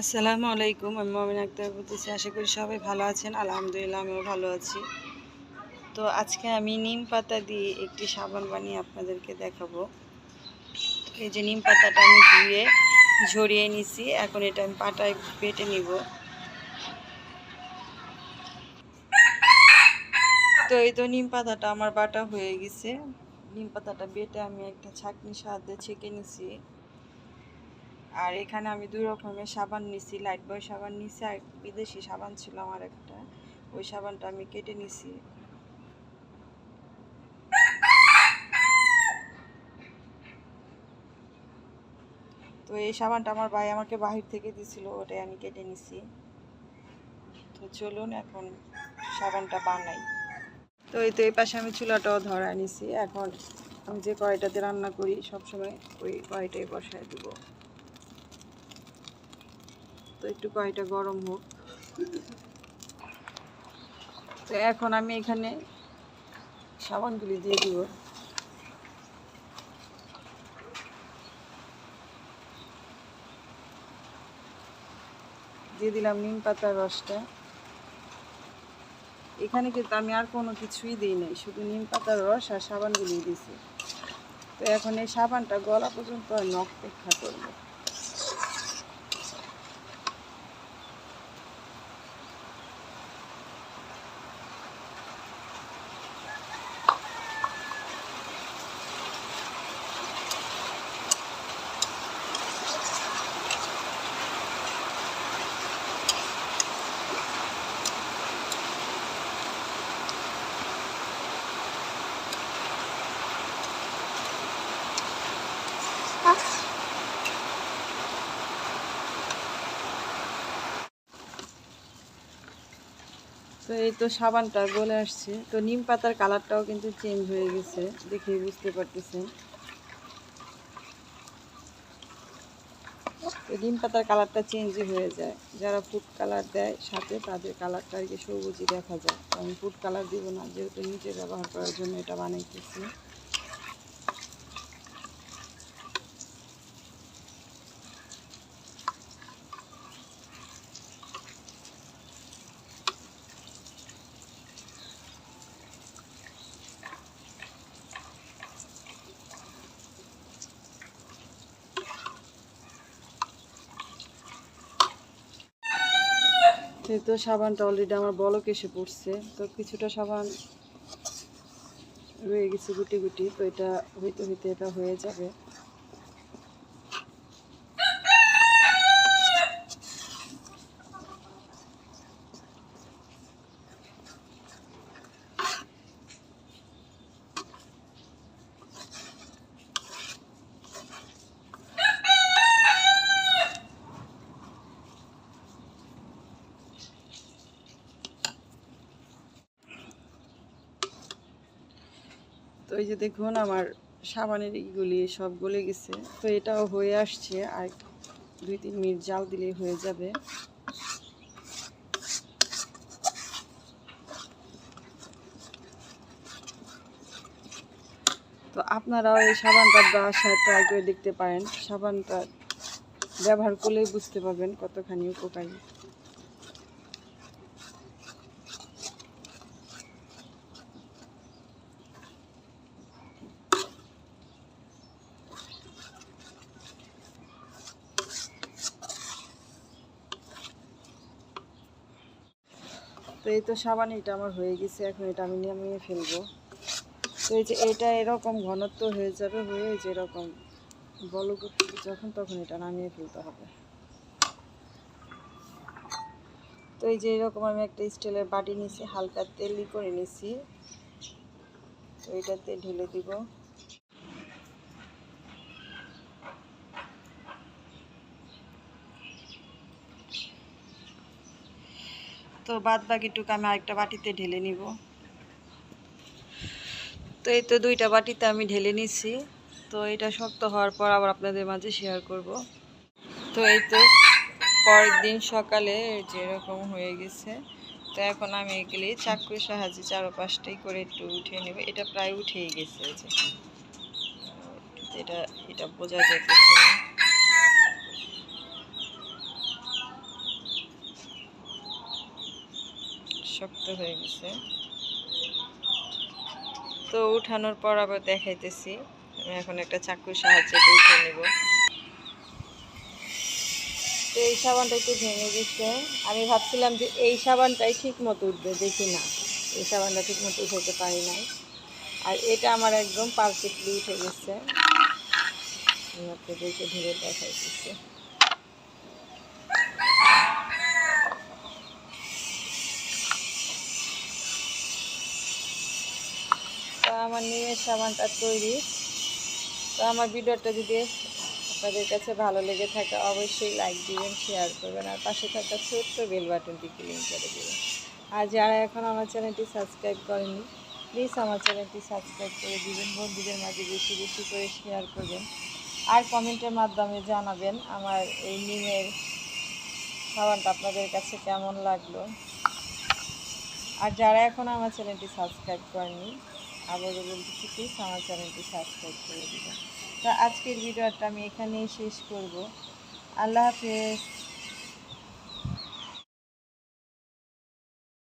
আসসালামু আলাইকুম, আমি মমিন আক্তার বলতেছি, আশা করি সবাই ভালো আছেন। আলহামদুলিল্লাহ, আমিও ভালো আছি। তো আজকে আমি নিম পাতা দিয়ে একটি সাবান বানিয়ে আপনাদেরকে দেখাবো। এই যে নিম পাতাটা আমি ধুয়ে ঝরিয়ে নিছি, এখন এটা আমি পাটায় বেটে নিব। তো এই তো নিম পাতাটা আমার বাটা হয়ে গেছে। নিম পাতাটা বেটে আমি একটা ছাঁকনির সাহায্যে ছেঁকে নিছি। আর এখানে আমি দুই রকমের সাবান নিছি লাইট বয় সাবান নিছি আর বিদেশি সাবান ছিল আমার একটা। ওই সাবানটা আমি কেটে নিছি। তো এই সাবানটা আমার ভাই আমাকে বাহির থেকে দিছিল, ওটাই আমি কেটে নিছি। তো চলুন এখন সাবানটা বানাই। তো এই তো এই পাশে আমি চুলাটাও ধরা নিছি। এখন আমি যে কড়াইটাতে রান্না করি সবসময়, ওই কড়াইটাই বসায় দেবো। একটু কড়াইটা গরম হোক। তো এখন আমি এখানে সাবানগুলি দিয়ে দিব। দিয়ে দিলাম নিম পাতার রসটা। এখানে কিন্তু আমি আর কোনো কিছুই দিই নাই, শুধু নিম পাতার রস আর সাবানগুলি দিয়েছি তো এখন এই সাবানটা গলা পর্যন্ত আমি অপেক্ষা করব। তো এই তো সাবানটা গলে আসছে। তো নিম পাতার কালারটাও কিন্তু চেঞ্জ হয়ে গেছে দেখে বুঝতে পারতেছেন। ডিম পাতার কালারটা চেঞ্জই হয়ে যায়। যারা ফুড কালার দেয় সাথে তাদের কালারটা আর কি সবুজই দেখা যায়। আমি ফুড কালার দিব না, যেহেতু নিচে ব্যবহার করার জন্য এটা বানাইতেছি। তো সাবানটা অলরেডি আমার বলক এসে পড়ছে, তো কিছুটা সাবান রয়ে গেছে গুটি গুটি, তো এটা হইতে হইতে এটা হয়ে যাবে। তো এই যে দেখুন আমার সাবানের ইগুলি সব গলে গেছে। তো এটাও হয়ে আসছে আর দুই তিন মিনিট জাল দিলেই হয়ে যাবে। তো আপনারাও এই সাবানটা বাসায় ট্রাই করে দেখতে পারেন। সাবানটা ব্যবহার করলেই বুঝতে পারবেন কতখানি উপকারী। তো এই তো সাবান এটা আমার হয়ে গেছে, এখন এটা আমি নামিয়ে ফেলব। তো এই যে এটা এরকম ঘনত্ব হয়ে যাবে হয়ে যে এরকম উঠবে, যখন তখন এটা নামিয়ে ফেলতে হবে। তো এই যে এরকম আমি একটা স্টিলের বাটি নিছি হালকা তেলি করে নিছি তো এটাতে ঢেলে দিব। তো বাদ বাকিটুকু আমি আরেকটা বাটিতে ঢেলে নিব। তো এই তো দুইটা বাটিতে আমি ঢেলে নিছি। তো এটা শক্ত হওয়ার পর আবার আপনাদের মাঝে শেয়ার করব। তো এই তো পরের দিন সকালে যেরকম হয়ে গেছে, তো এখন আমি এগুলি চাকুর সাহায্যে চারোপাশটাই করে একটু উঠিয়ে নেব। এটা প্রায় উঠেই গেছে এটা এটা বোঝা যাচ্ছে না। শক্ত হয়ে গেছে। তো উঠানোর পর আবার দেখাইতেছি। আমি এখন একটা চাকুর সাহায্যে উঠে নেব। তো এই সাবানটা একটু ভেঙে গেছে। আমি ভাবছিলাম যে এই সাবানটাই ঠিক মতো উঠবে, দেখি না। এই সাবানটা ঠিক মতো উঠাতে পারি নাই। আর এটা আমার একদম পারফেক্টলি উঠে গেছে। আপনাদেরকে ধরে দেখাইতেছি। আমার নিমের সাবানটা তৈরি। তো আমার ভিডিওটা যদি আপনাদের কাছে ভালো লেগে থাকে, অবশ্যই লাইক দিবেন শেয়ার করবেন, আর পাশে থাকা ছোট্ট বেল বাটনটি ক্লিক করে দেবেন। আর যারা এখন আমার চ্যানেলটি সাবস্ক্রাইব করেনি প্লিজ আমার চ্যানেলটি সাবস্ক্রাইব করে দিবেন, বন্ধুদের মাঝে বেশি বেশি করে শেয়ার করবেন। আর কমেন্টের মাধ্যমে জানাবেন আমার এই নিমের সাবানটা আপনাদের কাছে কেমন লাগল। আর যারা এখন আমার চ্যানেলটি সাবস্ক্রাইব করেনি আবারও বলতেছি প্লিজ আমার চ্যানেলটি সাবস্ক্রাইব করে দেবেন। তো আজকের ভিডিওটা আমি এখানেই শেষ করব। আল্লাহ হাফেজ।